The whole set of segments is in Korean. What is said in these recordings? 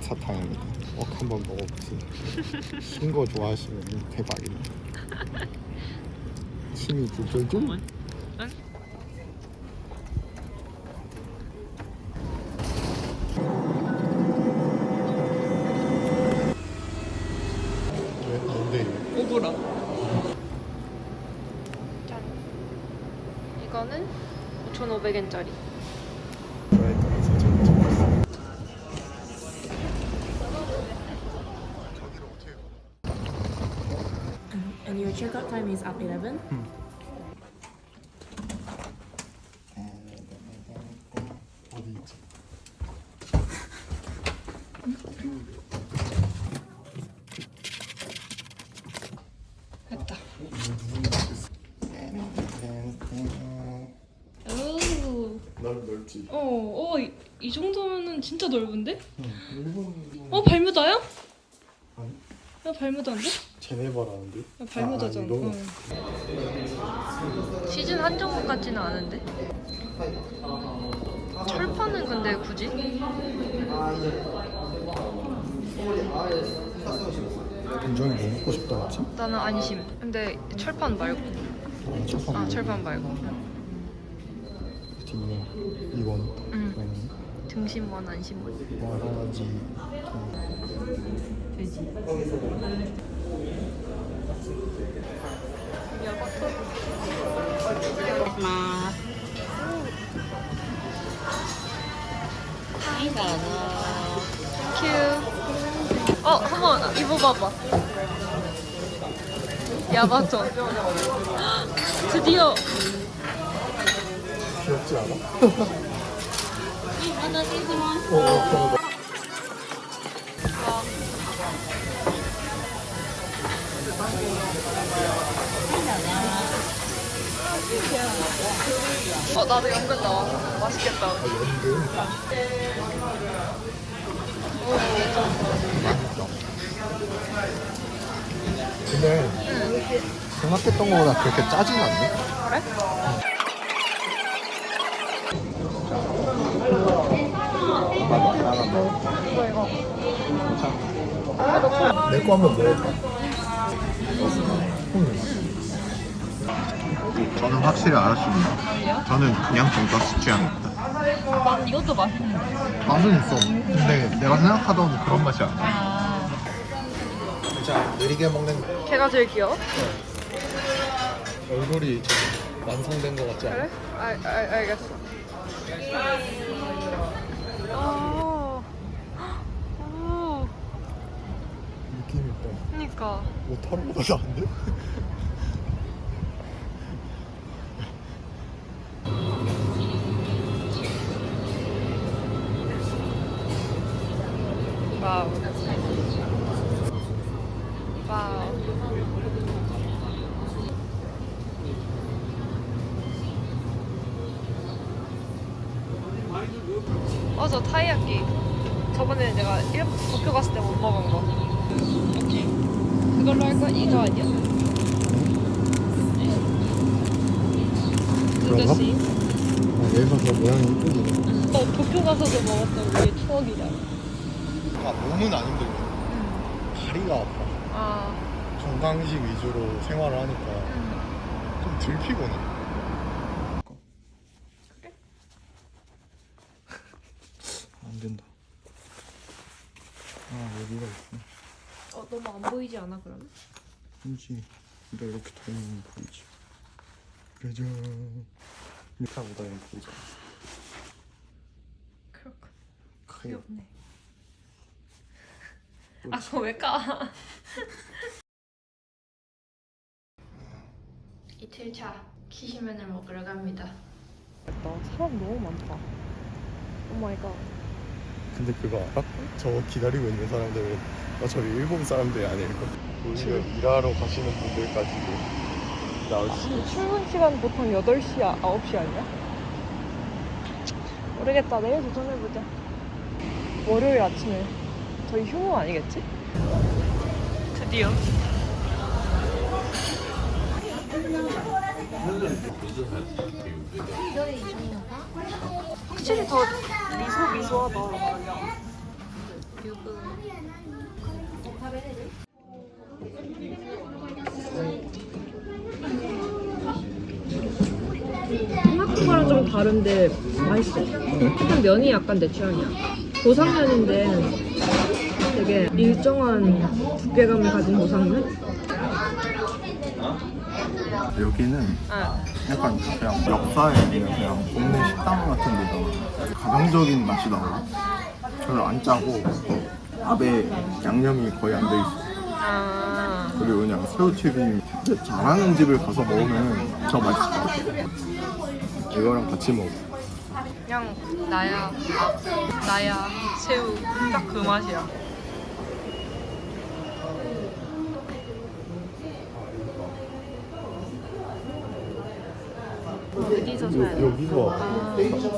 진맛 사탕입니다. 꼭 한번 먹어보세요. 신 거 좋아하시면 대박입니다. 침이 줄줄줄. 짠. 이거는 5,500엔짜리. 좋아했던 진짜. And your checkout time is up 11. 어디 있지? 됐다. 오. 널 넓지. 어, 어, 이, 이 정도면은 진짜 넓은데? 응. 일본 어, 발뮤다야? 아니 야, 발뮤다인데? 제네바라는데. 아, 너무 응. 시즌 한정국 같지는 않은데? 철판은 근데 굳이? 굉장히 뭐 먹고 싶다 맞지? 나는 안심. 근데 철판 말고. 아, 첫판 아, 철판 말고. 뒷면 이건 응. 등심원, 안심원. 와라지 돼지. 큐. 어, 한번 입어봐봐. 야바토. 드디어. 귀엽지 않아? 어, 어, 어. 어, 나도 연근 나와. 맛있겠다. 아, 근데 생각했던 거보다 그렇게 짜진 않네 그래? 이거 이거. 내 거 한번 먹어봐 저는 확실히 알았습니다 저는 그냥 돈가스 취향입니다 난 이것도 맛있는데. 맛은 있어 근데 내가 생각하던 그런 맛이 아니야 아. 자 느리게 먹는 걔가 제일 귀여워? 얼굴이 좀 완성된 것 같지 않아? 그래? 알, 알, 알겠어. 오. 오. 느낌이 있다 그니까. 뭐 털보다 나은데? 와우. 와우. 맞아, 타이야끼. 저번에 내가 일 도쿄 갔을 때 못 먹은 거. 오케이. 그걸로 할 거야? 이거 아니야? 그런가? 그것이. 아, 얘가 더 모양이 이쁘긴 해 어, 도쿄 가서도 먹었던 우리의 추억이잖아. 아, 몸은 안 힘들고 다리가 아파. 아, 건강식 위주로 생활을 하니까 좀덜 피곤해. 그래? 안 된다. 아 여기가 있어 어, 너무 안 보이지 않아, 그러면? 그렇지 너 이렇게 다니면 보이지. 짜잔. 이렇게 하고 다니면 보이잖아 그렇군. 가요 귀엽네. 아, 그거 왜 까? 이틀차 키시면을 먹으러 갑니다. 사람 너무 많다. 오 마이 갓. 근데 그거 알아? 저 기다리고 있는 사람들은 어차피 일본 사람들이 아닐까 지금 일하러 가시는 분들까지도 나올 수 있어 출근 시간 보통 8시, 9시 아니야? 모르겠다. 내일 도전해보자. 월요일 아침에. 저희 휴무 아니겠지? 드디어. 확실히 더 미소 미소하다. 생각한 거랑 좀 다른데 맛있어. 약간 면이 약간 내 취향이야. 보상면인데 되게 일정한 두께감을 가진 보상면? 여기는 아, 약간 그냥 역사에 있는 그냥 동네 식당 같은 데다가 가정적인 맛이 나고 별로 안 짜고 밥에 양념이 거의 안 돼 있어 아, 그리고 그냥 새우튀김 잘하는 집을 가서 먹으면 더 맛있을 것 같아 이거랑 같이 먹어 그냥 나야, 나야 새우 딱 그 맛이야. 어디서 사야 돼? 여기서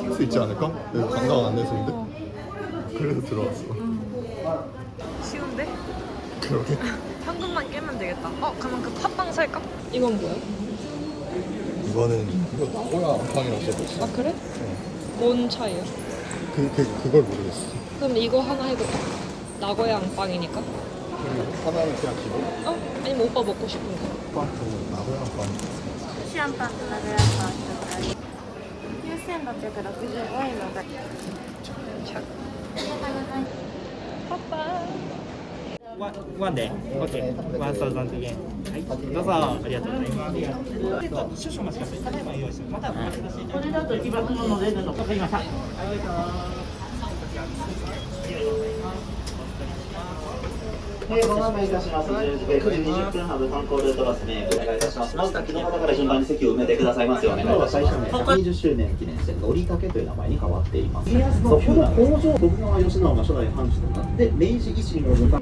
살수 있지 않을까? 여기 관광 안내소인데? 그래서 들어왔어 쉬운데? 그러게 현금만 깨면 되겠다. 어, 그러면 그 팥빵 살까? 이건 뭐야? 이거는 이거 나고야 안팡이라고 써있어 아 그래? 뭔 차이야? 그, 그, 그걸 모르겠어 그럼 이거 하나 해볼까? 나고야 안빵이니까. 그리고 하나는 그냥 기본 어? 아니면 오빠 먹고 싶은 거. 빵은 나고야 안팡 シアンパンとラグラパン1つ9665円のお金 ワン ワンで？OK ワンサウザンド円はいどうぞありがとうございます少々お待ちくださいただいま用意してますまたお待ちくださいこれだと行きますのわかりましたはい、ご案内いたします。10時20分ハブ観光ルートバスね、お願いいたします。まず先の方から順番に席を埋めてくださいますようお願いいたします。120周年記念して乗りかけという名前に変わっています。家康のこの北条徳川慶喜が初代藩主となって明治維新を迎え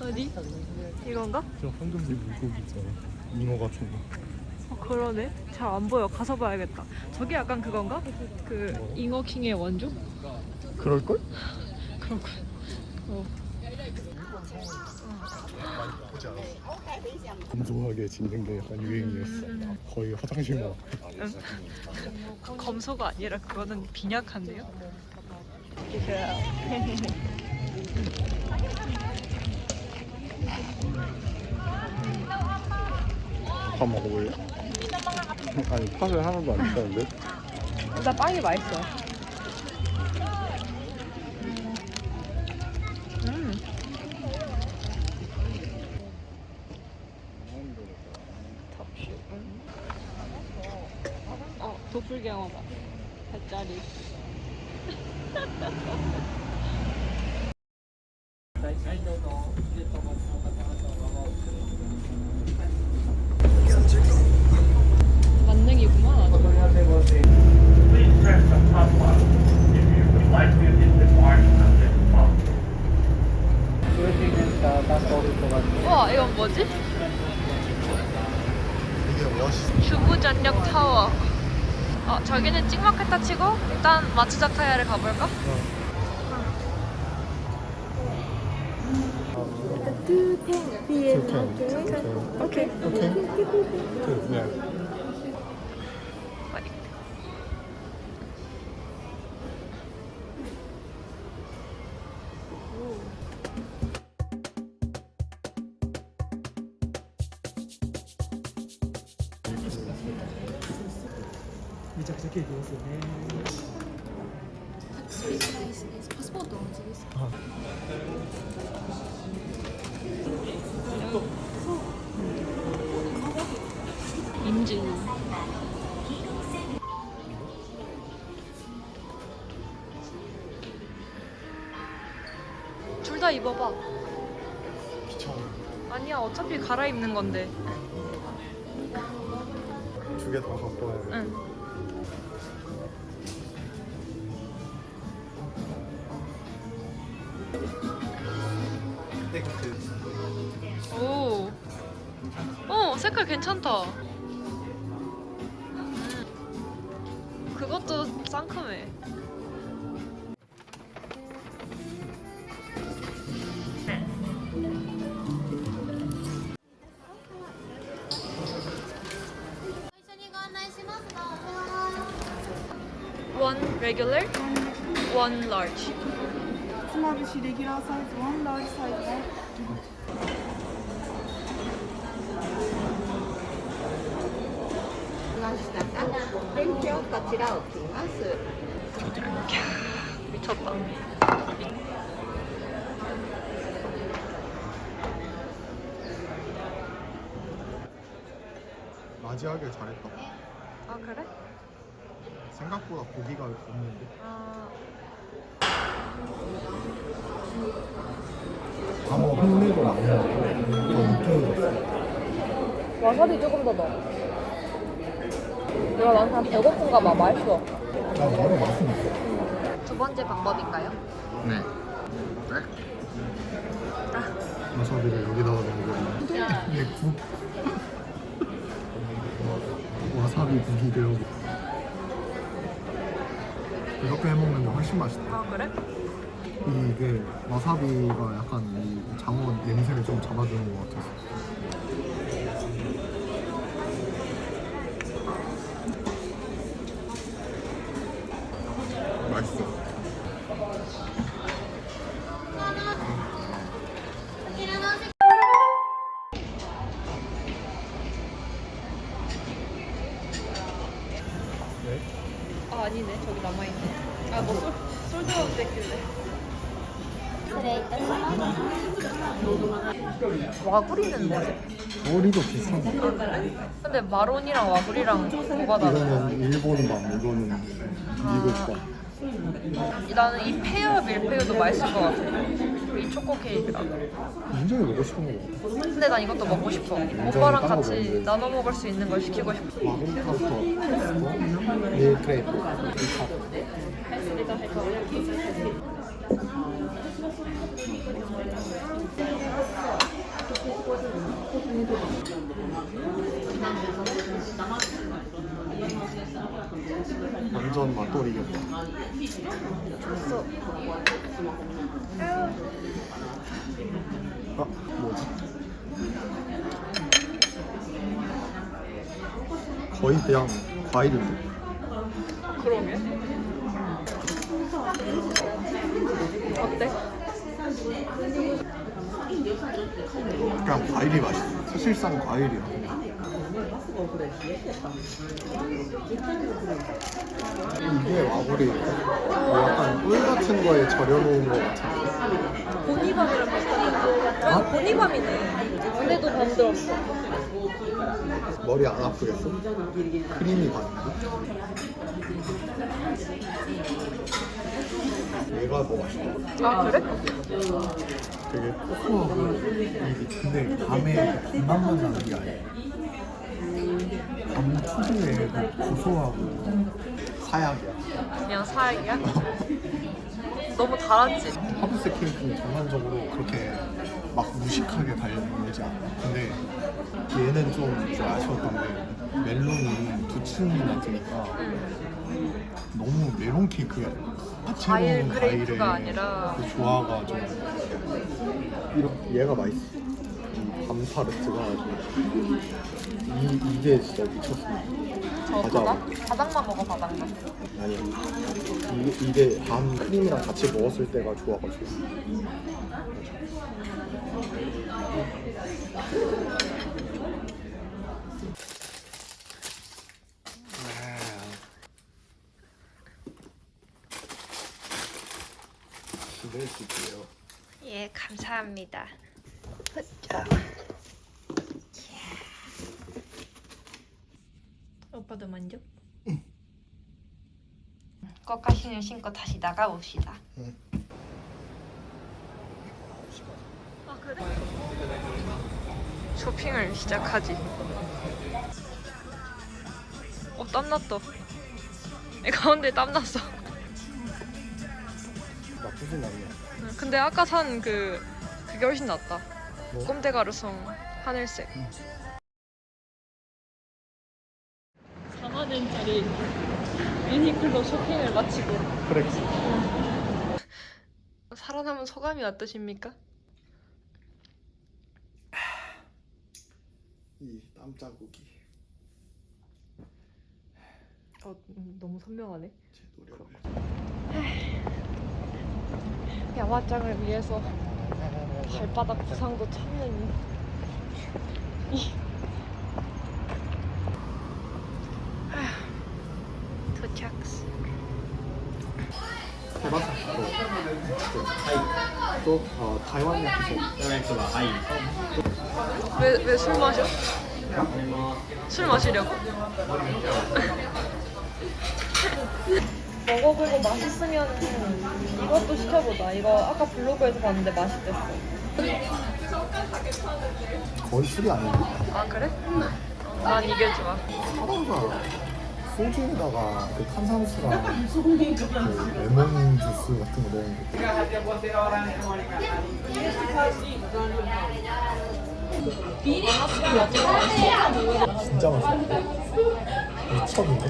어디? 이건가? 저 황금비 물고기 있잖아 잉어 같은 거 어, 그러네. 잘 안 보여. 가서 봐야겠다. 저게 약간 그건가? 그 잉어킹의 원조? 그럴걸? 그렇군. 어. 검소하게 짓는 게 약간 유행이었어 거의 화장실만 그 검소가 아니라 그거는 빈약한데요? 밥 먹어볼래? 아니 팥을 하나도 안 쓰는데 나 빵이 맛있어. 음. 어, 도플갱어다. 배짜리. 만능이구만. 아주. Please press the top button if you would like to hit the mark on this phone. 우와, 이건 뭐지? 이게 무엇이 주부전력 타워. 어, 저기는 찍먹했다 치고 일단 마츠자카야를 가볼까? 오케이. 오케이. 네. 빨리. 인증. 둘 다 입어봐. 귀찮아 아니야 어차피 갈아입는 건데. 두 개 다 갖고 와야 돼. 응. 어 색깔 괜찮다. 음. 그것도 상큼해. One regular, one large. つまぶしレギュラーサイズ、ワンラージサイズね。 캬, 미쳤다. 맞이하길 잘했다. 아 그래? 생각보다 고기가 없는데. 아 아무 흙내도 안더 느끼해졌어. 와사비 조금 더 넣어. 내가 난한 배고픈가 봐. 맛있어. 나 바로 맛은 있어. 두 번째 방법인가요? 네. 와사비를 여기다가 넣은 거고. 근데 국. 와사비 국이 되고. 이렇게 해 먹는 게 훨씬 맛있다. 아 그래? 이게 와사비가 약간 이 장어 냄새를 좀 잡아주는 것 같아서. 아 아니네 저기 남아있네. 아뭐 솔드아웃 됐길래. 와구리는 뭐지? 머리도 비슷한 거. 근데 마론이랑 와구리랑 뭐가 다르? 이거는 일본 밤, 이거는 미국 밤. 나는 이 페어 밀푀유도 맛있을 것 같아. 이 초코 케이크랑. 굉장히 먹고 싶은 거 같아. 근데 난 이것도 먹고 싶어. 오빠랑 같이. 나눠 먹을 수 있는 걸 시키고 싶어. 마그리 파스타, 밀크레이프, 완전 맛돌이겠다. 아, 뭐지? 거의 그냥 과일인데. 그러게. 어때? 그냥 과일이 맛있어. 사실상 과일이야. 이게 와구리 약간 꿀 같은 거에 절여놓은 거 같아. 보니밤이랑 비슷하다. 아, 보니밤이네. 근데도 밤 들었어. 머리 안 아프겠어? 크림이 반인데? 얘가 더 맛있다. 아, 그래? 되게 고소하고 이게 근데 밤에 밤맛만 나는 게 아니야. 밤 특유의 그 고소하고 사약이야. 그냥 사약이야? 너무 달았지? 하브스 케이크는 전반적으로 그렇게 막 무식하게 달려오지 않아. 근데 얘는 좀, 좀 아쉬웠던 게 멜론이 두 층이나 드니까 너무 메론 케이크가 과일 다채로운 크레이프가 과일의 아니라 그 조화가 좀 이렇게 얘가 맛있어. 이 밤타르트가 아주 이, 이게 진짜 미쳤어. 저. 바닥? 바닥만 먹어, 바닥만. 아니 이, 이게 밤 크림이랑 같이 먹었을 때가 좋아가지고 기대해줄게요 예, 감사합니다. 오빠도 만져? 응. 꽃가신을 신고 다시 나가봅시다. 응. 아 그래? 쇼핑을 시작하지. 어 땀났다. 이 가운데 땀났어. 나쁘진 않네. 근데 아까 산 그 그게 훨씬 낫다. 뭐? 꼼데가루송 하늘색. 4만 원짜리 유니클로 쇼핑을 마치고 그래. 살아남은 소감이 어떠십니까? 이 땀자국이 어 음, 너무 선명하네. 제 노력을. 야마장을 위해서 발바닥 부상도 참는 이 아휴, 도착. 해봤어. 또, 또 어, 타이완 야키소. 왜왜 술 마셔? 술 마시려고? 먹어보고 맛있으면 이것도 시켜보자. 이거 아까 블로그에서 봤는데 맛있댔어. 거의 술이 아닌데. 아 그래? 난 이게 좋아. 사과가 소주에다가 그 탄산수랑 그 레몬 주스 같은 거 넣은 거. 진짜 맛있어. 미쳤는데?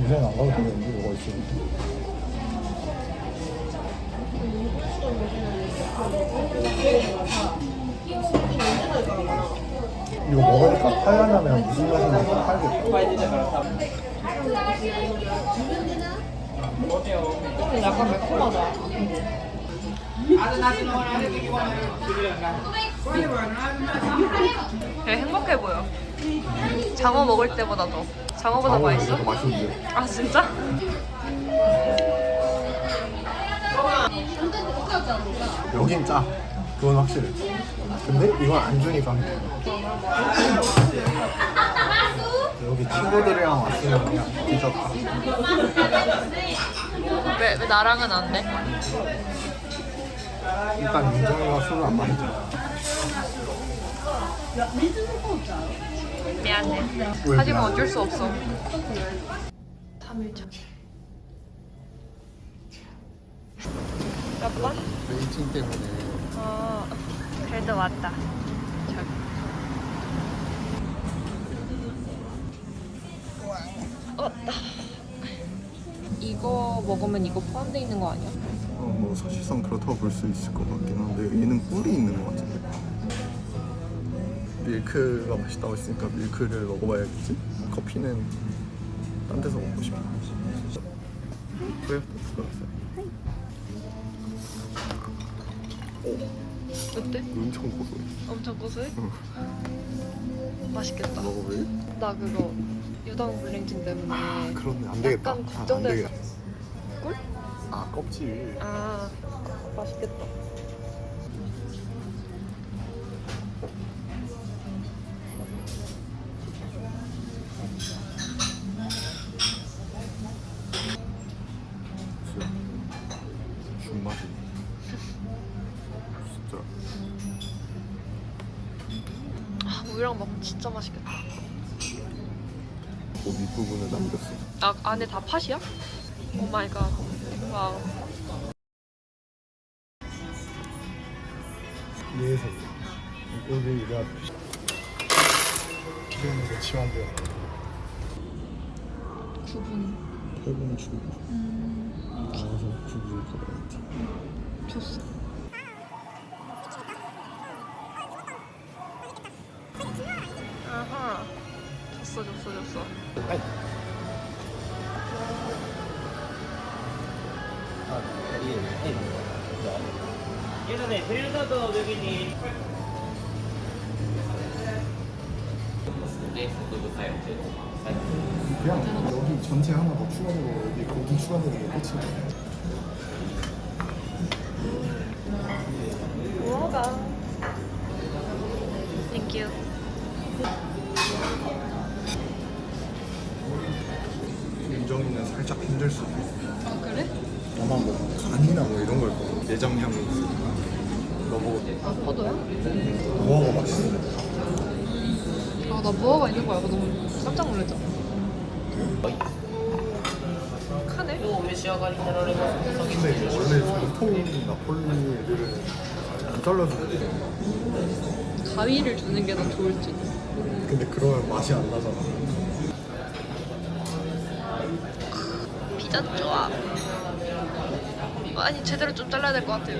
유생 안 가도 되는데 이거 있으면. 이거 먹으니까 파이라면 무슨 맛인지 팔겠다. 약간 매콤하다. 되게 행복해 보여. 장어 먹을 때보다 더. 장어보다 맛있어? 더 맛있는데. 아 진짜? 여긴 짜. 그건 확실해. 근데 이건 안 주니까 그냥. 여기 친구들이랑 왔으면 그냥 뒤졌다. 왜, 왜 나랑은 안 돼? 일단 민정이가 술을 안 마시잖아. 미안해. 왜 하지만 미안해? 어쩔 수 없어. 3일차. 몇 번? 웨이팅 때문에 어, 그래도 왔다. 저기. 왔다. 이거 먹으면 이거 포함되어 있는 거 아니야? 어, 뭐 사실상 그렇다고 볼 수 있을 것 같긴 한데 얘는 꿀이 있는 것 같은데 밀크가 맛있다고 했으니까 밀크를 먹어봐야겠지? 커피는 딴 데서 먹고 싶어 그래? 들어갔어요 어때? 엄청 고소해 엄청 고소해? 응. 맛있겠다. 먹어볼래? 나 그거 유당 불냉증 때문에 아 그렇네 안 되겠다 약간 아, 안 걱정돼서. 되겠다 꿀? 아 껍질 아 맛있겠다. 안에 다 팥이야? 오 마이 갓. 와우. 얘에서 여기 내가 기존에 거 치환되어 9분 8분 주고 나와서 9분 가봐야지 줬어. 아하. 8,500원이 그냥 여기 전체 하나 더 추가로 여기 고기 추가되는 게 끝이야. 뭐가? 땡큐. 인정이는 살짝 힘들 수도 있어. 아 그래? 아마 뭐 간이나 뭐 이런 걸 예정향 너 먹어도 포도야? 무화과 맛있어. 아, 나 무화과 있는 거 알고 너무 깜짝 놀랐잖아. 카네? 근데 원래 전통 나폴리들은 안 잘라주는데 가위를 주는 게 더 좋을지. 근데 그러면 맛이 안 나잖아. 피자 조합. 아니, 제대로 좀 잘라야 될 것 같아요.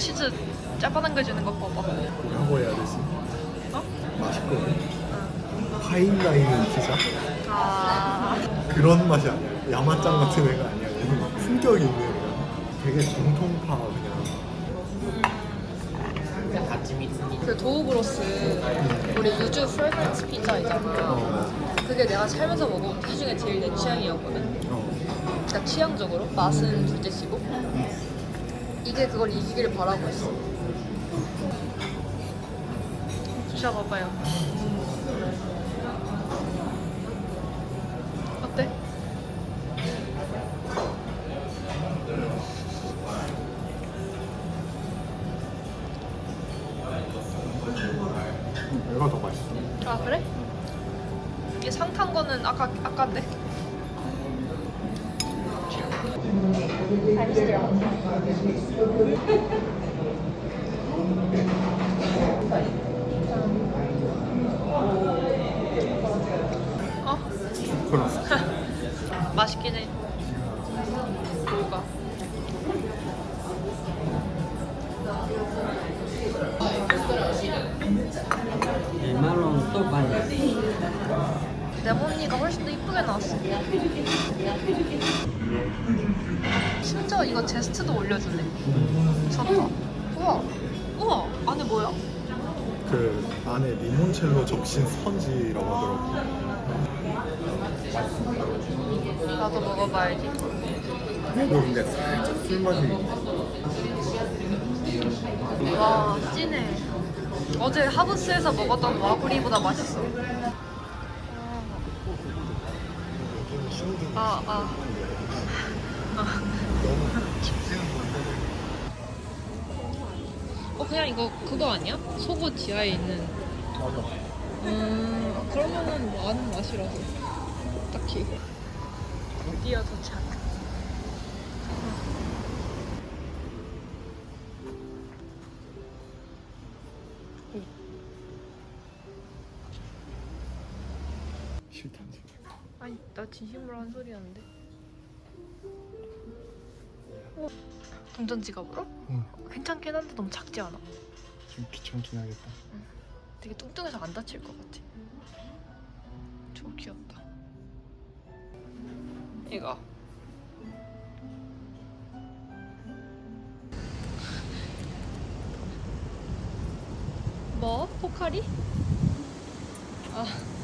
치즈 거 주는 거 봐봐. 뭐라고 해야 되지? 어? 맛있거든. 파인다이닝 피자? 아 그런 맛이 아니야. 야마짱 같은 애가 아니야. 그냥 품격이 있는 애가. 되게 정통파 그냥. 그 도우브로스 우리 우주 프레그런스 피자 있잖아. 그게 내가 살면서 먹어본 피자 중에 제일 내 취향이었거든. 어. 그러니까 취향적으로 맛은 둘째치고 이게 그걸 이기기를 바라고 있어. 드셔봐봐요. 어때? 얘가 더 맛있어. 아 그래? 이게 상탄 거는 아까 아까인데. 어? 맛있긴 해. 제스트도 올려주네. 미쳤다. 우와, 우와, 안에 뭐야? 그 안에 리몬첼로 적신 스펀지라고 하더라고. 나도 먹어봐야지. 이거 근데 살짝 술 맛이. 와, 진해. 어제 하브스에서 먹었던 와구리보다 맛있어. 아, 아. 어, 그냥 이거 그거 아니야? 속옷 지하에 있는. 맞아. 음, 그러면은 뭐 아는 맛이라서. 딱히. 드디어 도착. 싫다. 아니, 나 진심으로 한 소리였는데. 어, 동전 지갑으로? 응. 괜찮긴 한데 너무 작지 않아? 좀 귀찮긴 하겠다. 되게 뚱뚱해서 안 다칠 것 같아. 저거 귀엽다. 이거. 뭐? 포카리? 아.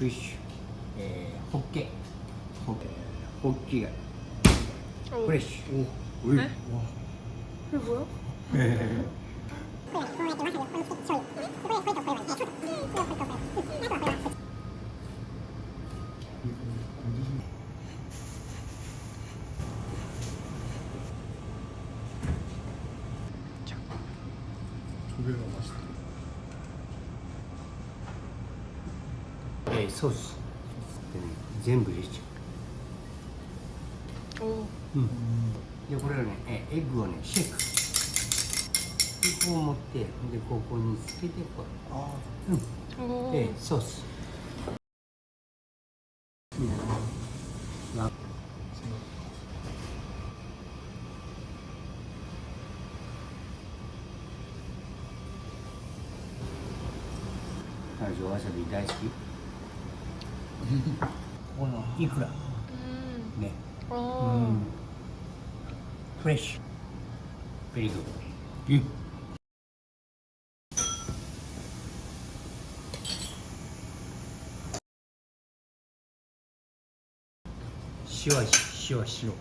으이씨 에 예, 호깨 호깨 예, 호끼가 프레쉬 오. 네? 와. 그게 뭐야? 예. 네, てでここにつけてこううん。でソー。ス彼女わさび大好き。このいくら？ね。うん。フレッシュ。ベリーグッドしわしわし。うん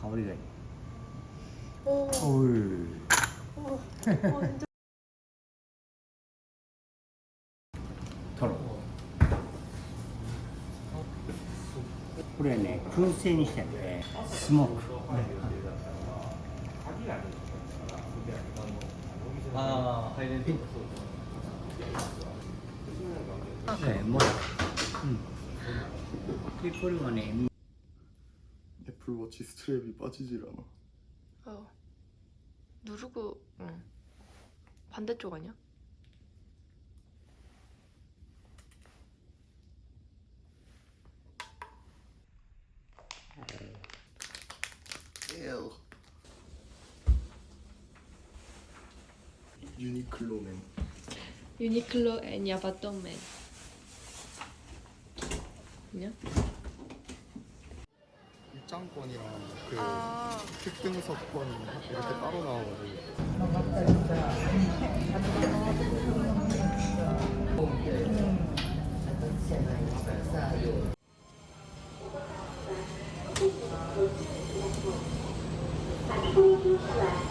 香りがいい。おお。太郎。これね、燻製にしてね、スモーク。 아, 하이랜드. 아, 네, 뭐. 음. 피플만의 애플워치 스트랩이 빠지질 않아. 어. 누르고 응. 반대쪽 아니야? Ew. 유니클로맨. 유니클로 앤 야바똥맨. 그냥? 입장권이랑 그 아. 특등석권 이렇게 따로 나와가지고. 아.